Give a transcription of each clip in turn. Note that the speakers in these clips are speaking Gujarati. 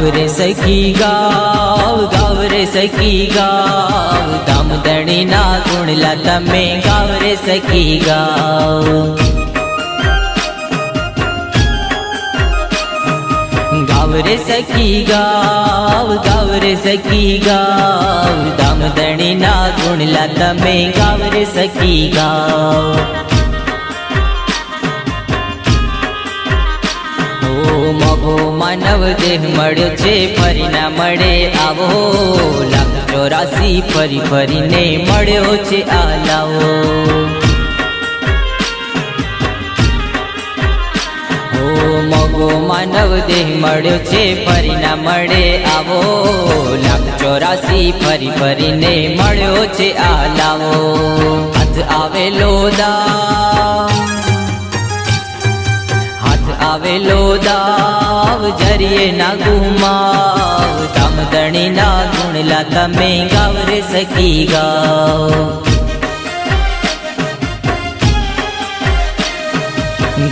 ગાવ રે સખી ગાવ ગાવ રે સખી ગાવ. દામદણીના ગુણલા તમે ગાવ રે સખી ગાવ. ગાવ રે સખી ગાવ ગાવ સખી ગાવ. દામદણીના ગુણલા તમે ગાવ સખી ગાવ. મગો માનવ દેહ મળ્યો છે, ફરી ના મળે આવો. લાખ ચોરાસી ફરી ફરીને મળ્યો છે આ લાવો મગો માનવ દેહ મળ્યો છે, ફરી ના મળે આવો. લાખ ચોરાસી ફરી ફરીને મળ્યો છે આ લાવો હાથ આવેલો દા. હાથ આવેલો દાવ જરીએ ના ગુમાવ દામદણી ના ગુણલા તમે ગાવ રે સખી ગાવ.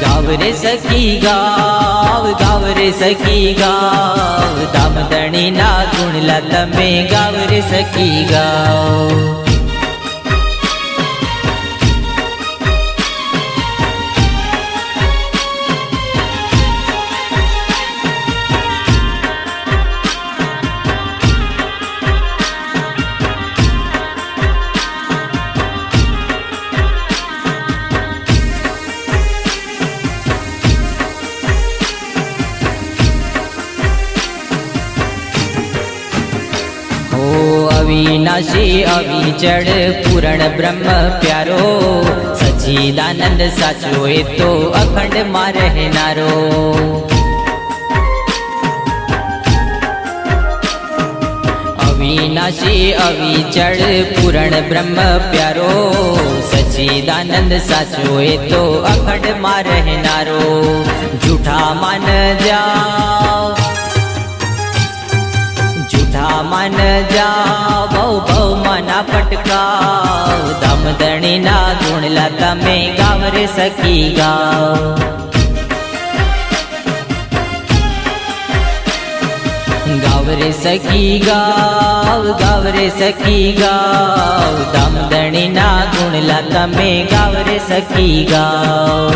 ગાવરે સખી ગાવ, ગાવરે સખી ગાવ. દામદણી ના ગુણલા તમે ગાવરે સખી ગાવ. ઓ અવિનાશી અવિચળ પૂરણ બ્રહ્મ પ્યારો સચિદાનંદ સાચો એ તો અખંડમાં રહેનારો અવિનાશી અવિચળ પૂરણ બ્રહ્મ પ્યારો સચિદાનંદ સાચો એ તો અખંડમાં રહેનારો જૂઠા માન જાઓ પટકાવ દમદણી ના ગુણલા તમે ગાવ રે સખી ગાવ. ગાવરે સખી ગાવ, ગાવરે સખી ગાવ. દમદણી ના ગુણલા તમે ગાવ રે સખી ગાવ.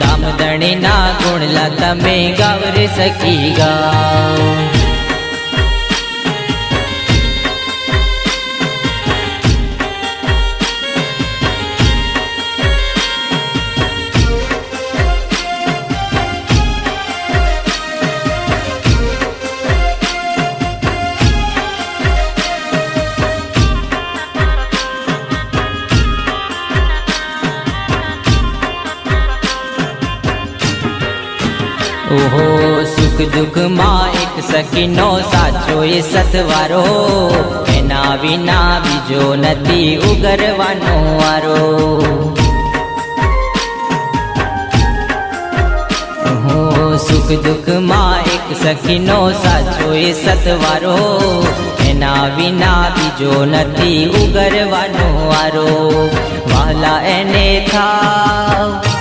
દામદણી ના ગુણલા તમે ગાવ રે સખી ગાવ. ઓહો, સુખ દુઃખમાં એક સખીનો સાચો એ સતવારો એના વિના બીજો નથી ઉગરવાનો વારો. સુખ દુઃખમાં એક સખીનો સાચો એ સતવારો એના વિના બીજો નથી ઉગરવાનો વારો. વાલા એને થાવ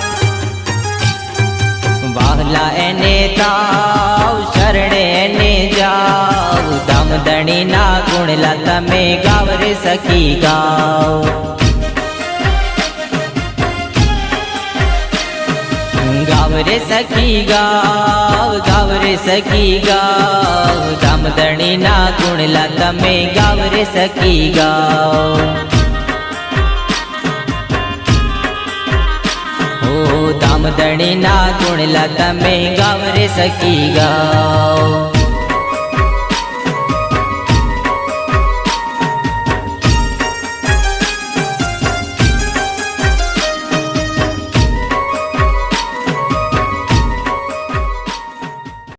વાહલા એને તાવ, શરણે એને જાવ. દામદણી ના ગુણલા તમે ગાવરે સખી ગાવ. ગાવરે સખી ગાવ, ગાવરે સખી ગાવ. દામદણી ના ગુણલા તમે ગાવરે સખી ગાવ. ઓ દામદણી ના ગુણલા તમે ગાવ રે સખી ગાવ.